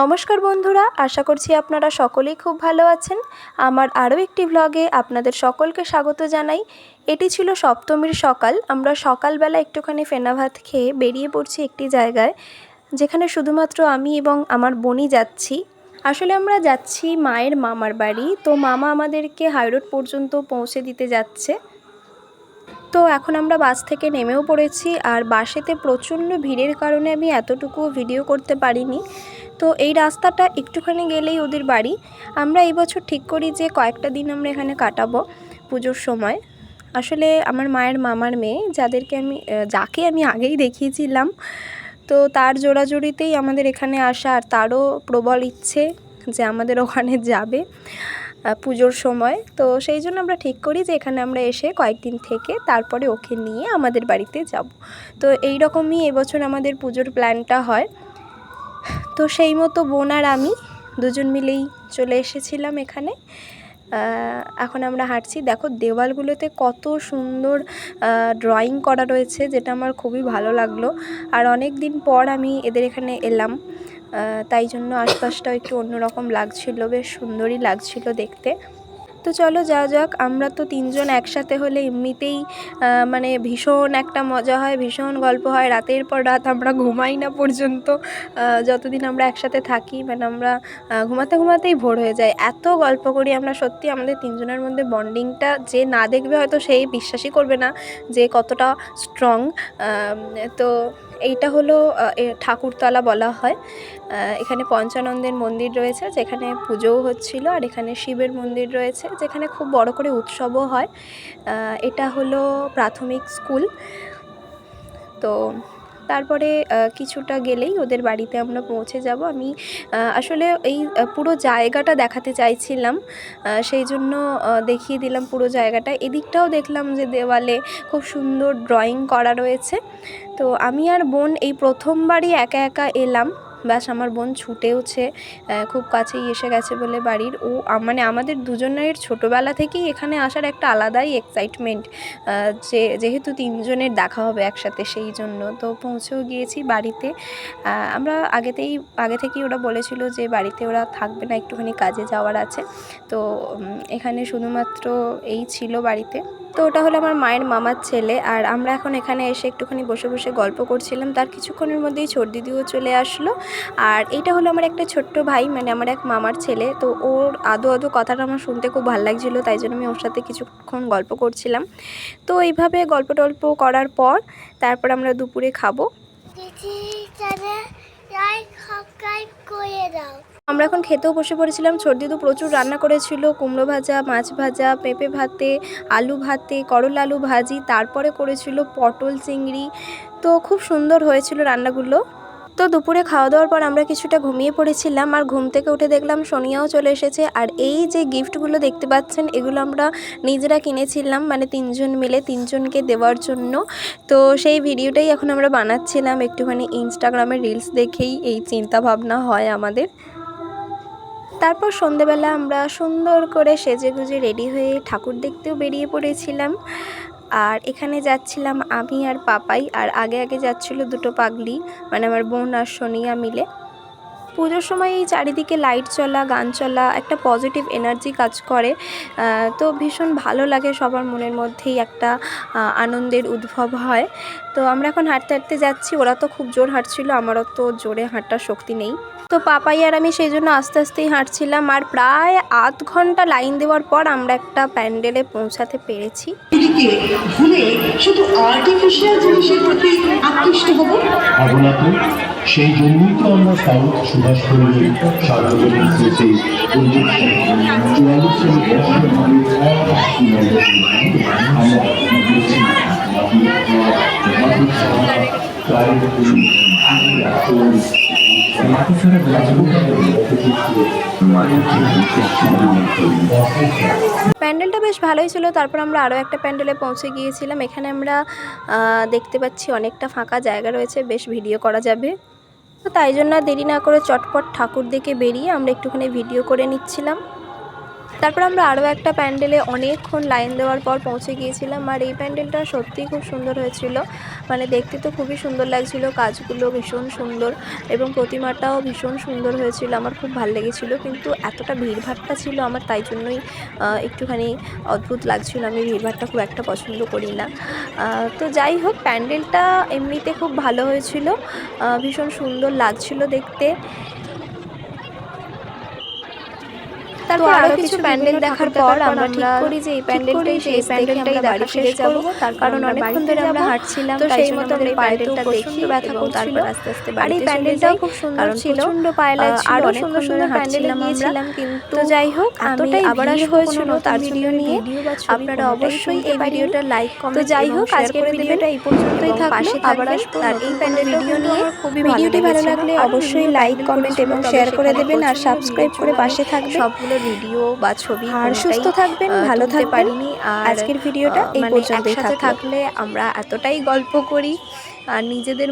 নমস্কার বন্ধুরা, আশা করছি আপনারা সকলেই খুব ভালো আছেন। আমার আরও একটি ভ্লগে আপনাদের সকলকে স্বাগত জানাই। এটি ছিল সপ্তমীর সকাল। আমরা সকালবেলা একটুখানি ফেনা ভাত খেয়ে বেরিয়ে পড়ছি একটি জায়গায়, যেখানে শুধুমাত্র আমি এবং আমার বোনই যাচ্ছি। আসলে আমরা যাচ্ছি মায়ের মামার বাড়ি। তো মামা আমাদেরকে হাইরোড পর্যন্ত পৌঁছে দিতে যাচ্ছে। তো এখন আমরা বাস থেকে নেমেও পড়েছি। আর বাসেতে প্রচণ্ড ভিড়ের কারণে আমি এতটুকু ভিডিও করতে পারিনি। তো এই রাস্তাটা একটুখানি গেলেই ওদের বাড়ি। আমরা এই বছর ঠিক করি যে কয়েকটা দিন আমরা এখানে কাটাবো পুজোর সময়। আসলে আমার মায়ের মামার মেয়ে, যাদেরকে আমি যাকে আমি আগেই দেখিয়েছিলাম, তো তার জোড়াজোড়িতেই আমাদের এখানে আসা আর তারও প্রবল ইচ্ছে যে আমাদের ওখানে যাবে পুজোর সময়। তো সেই জন্য আমরা ঠিক করি যে এখানে আমরা এসে কয়েকদিন থেকে তারপরে ওকে নিয়ে আমাদের বাড়িতে যাব। তো এই রকমই এবছর আমাদের পুজোর প্ল্যানটা হয়। তো সেই মতো বোন আর আমি দুজন মিলেই চলে এসেছিলাম এখানে। এখন আমরা হাঁটছি। দেখো দেওয়ালগুলোতে কত সুন্দর ড্রয়িং করা রয়েছে, যেটা আমার খুবই ভালো লাগল। আর অনেক দিন পর আমি এদের এখানে এলাম। তাই জন্য আশপাশটাও একটু অন্যরকম লাগছিল, বেশ সুন্দরই লাগছিল দেখতে। তো চলো যা যাক। আমরা তো তিনজন একসাথে হলে এমনিতেই মানে ভীষণ একটা মজা হয়, ভীষণ গল্প হয়। রাতের পর রাত আমরা ঘুমাই না পর্যন্ত যতদিন আমরা একসাথে থাকি। মানে আমরা ঘুমাতে ঘুমাতেই ভোর হয়ে যায়। এত গল্প করি আমরা সত্যি আমাদের তিনজনের মধ্যে বন্ডিংটা যে না দেখবে হয়তো সেই বিশ্বাসই করবে না যে কতটা স্ট্রং তো এইটা হলো ঠাকুরতলা বলা হয়। এখানে পঞ্চানন্দের মন্দির রয়েছে, যেখানে পুজোও হচ্ছিল, আর এখানে শিবের মন্দির রয়েছে, যেখানে খুব বড় করে উৎসবও হয়। এটা হলো প্রাথমিক স্কুল। তো তারপরে কিছুটা গেলেই ওদের বাড়িতে আমরা পৌঁছে যাব। আমি আসলে এই পুরো জায়গাটা দেখাতে চাইছিলাম সেই জন্য দেখিয়ে দিলাম পুরো জায়গাটা। এদিকটাও দেখলাম যে দেওয়ালে খুব সুন্দর ড্রয়িং করা রয়েছে। তো আমি আর বোন এই প্রথমবারই একা একা এলাম। ব্যাস আমার বোন ছুটেওছে খুব কাছেই এসে গেছে বলে বাড়ির। ও মানে আমাদের দুজনের ছোটোবেলা থেকেই এখানে আসার একটা আলাদাই এক্সাইটমেন্ট যে, যেহেতু তিনজনের দেখা হবে একসাথে সেই জন্য। তো পৌঁছেও গিয়েছি বাড়িতে। আমরা আগেতেই, আগে থেকেই ওরা বলেছিল যে বাড়িতে ওরা থাকবে না, একটুখানি কাজে যাওয়ার আছে। তো এখানে শুধুমাত্র এই ছিল বাড়িতে। তো ওটা হলো আমার মায়ের মামার ছেলে। আর আমরা এখন এখানে এসে একটুখানি বসে বসে গল্প করছিলাম। তার কিছুক্ষণের মধ্যেই ছোট দিদিও চলে আসলো। আর এইটা হলো আমার একটা ছোট্ট ভাই মানে আমার এক মামার ছেলে। তো ওর আদো আদো কথাটা আমার শুনতে খুব ভালো লাগছিল, তাই জন্য আমি ওর সাথে কিছুক্ষণ গল্প করছিলাম। তো এইভাবে গল্প টল্প করার পর, তারপর আমরা দুপুরে খাব। আমরা এখন খেতেও বসে পড়েছিলাম। ছোটদিদু প্রচুর রান্না করেছিল। কুমড়ো ভাজা, মাছ ভাজা, পেঁপে ভাতে, আলু ভাতে, করল আলু ভাজি, তারপরে করেছিল পটল চিংড়ি। তো খুব সুন্দর হয়েছিল রান্নাগুলো। তো দুপুরে খাওয়া দাওয়ার পর আমরা কিছুটা ঘুমিয়ে পড়েছিলাম আর ঘুম থেকে উঠে দেখলাম সোনিয়াও চলে এসেছে। আর এই যে গিফটগুলো দেখতে পাচ্ছেন, এগুলো আমরা নিজেরা কিনেছিলাম মানে তিনজন মিলে তিনজনকে দেওয়ার জন্য। তো সেই ভিডিওটাই এখন আমরা বানাচ্ছিলাম। একটুখানি ইনস্টাগ্রামে রিলস দেখেই এই চিন্তা ভাবনা হয় আমাদের। তারপর সন্ধেবেলা আমরা সুন্দর করে সেজে গুজে রেডি হয়ে ঠাকুর দেখতেও বেরিয়ে পড়েছিলাম। আর এখানে যাচ্ছিলাম আমি আর পাপাই, আর আগে আগে যাচ্ছিল দুটো পাগলি মানে আমার বোন আর সোনিয়া মিলে। পুজোর সময় এই চারিদিকে লাইট চলা, গান চলা, একটা পজিটিভ এনার্জি কাজ করে। তো ভীষণ ভালো লাগে, সবার মনের মধ্যেই একটা আনন্দের উদ্ভব হয়। তো আমরা এখন হাঁটতে হাঁটতে যাচ্ছি, ওরা তো খুব জোর হাঁটছিল, আমারও তো জোরে হাঁটার শক্তি নেই। তো পাপাই আর আমি সেই জন্য আস্তে আস্তেই হাঁটছিলাম, আর প্রায় আধ ঘণ্টা লাইন দেওয়ার পর আমরা একটা প্যান্ডেলে পৌঁছাতে পেরেছি। এদিকে ভুলে শুধু আর্টিফিশিয়াল জিনিসের প্রতি আকৃষ্ট হব? ভাবো না তো সেই জন্যই তো আমরা সাউথ সুভাষ পল্লী সার্বজনীন স্মৃতি চুয়াল্লিশ আমরা প্যান্ডেলটা বেশ ভালোই ছিল। তারপর আমরা আরও একটা প্যান্ডেলে পৌঁছে গিয়েছিলাম। এখানে আমরা দেখতে পাচ্ছি অনেকটা ফাঁকা জায়গা রয়েছে। বেশ ভিডিও করা যাবে। তো তাই জন্য দেরি না করে চটপট ঠাকুর দেখে বেরিয়ে আমরা একটুখানি ভিডিও করে নিচ্ছিলাম। তারপর আমরা আরও একটা প্যান্ডেলে অনেকক্ষণ লাইন দেওয়ার পর পৌঁছে গিয়েছিলাম আর এই প্যান্ডেলটা সত্যিই খুব সুন্দর হয়েছিল। মানে দেখতে তো খুবই সুন্দর লাগছিল, কাজগুলো ভীষণ সুন্দর এবং প্রতিমাটাও ভীষণ সুন্দর হয়েছিল, আমার খুব ভালো লেগেছিলো। কিন্তু এতটা ভিড়ভাট্টা ছিল আমার, তাই জন্যই একটুখানি অদ্ভুত লাগছিল। আমি ভিড়ভাট্টা খুব একটা পছন্দ করি না। তো যাই হোক, প্যান্ডেলটা এমনিতে খুব ভালো হয়েছিল ভীষণ সুন্দর লাগছিল দেখতে। তারপর আরও কিছু প্যান্ডেল দেখার পর আমরা ঠিক করি যে এই প্যান্ডেলটাই সেই প্যান্ডেলটাই যাব। তার কারণ অনেকক্ষণ ধরে আমরা হাঁটছিলাম তো সেই মতো আমরা প্যান্ডেলটা দেখি ব্যথা করছিল। আস্তে আস্তে আর এই প্যান্ডেলটাও খুব সুন্দর ছিল। প্রচণ্ড পায়ে লাগছিল আরও সুন্দর সুন্দর প্যান্ডেলে গিয়েছিলাম কিন্তু যাই হোক আমি আবার হয়েছিল তার ভিডিও নিয়ে। আপনারা অবশ্যই এই ভিডিওটা লাইক কমেন্ট তো যাই হোক আজকের ভিডিওটা এই পর্যন্তই। থাকবে আবার আসব আর এই প্যান্ডেল ভিডিও নিয়ে। খুবই ভিডিওটি ভালো লাগলে অবশ্যই লাইক কমেন্ট এবং শেয়ার করে দেবেন আর সাবস্ক্রাইব করে পাশে থাকবেন সবগুলো ভিডিও বা ছবি আর সুস্থ থাকবেন ভালো থাকতে পারিনি। আর আজকের ভিডিওটা এই পর্যন্তই থাকলে। আমরা এতটাই গল্প করি আর নিজেদের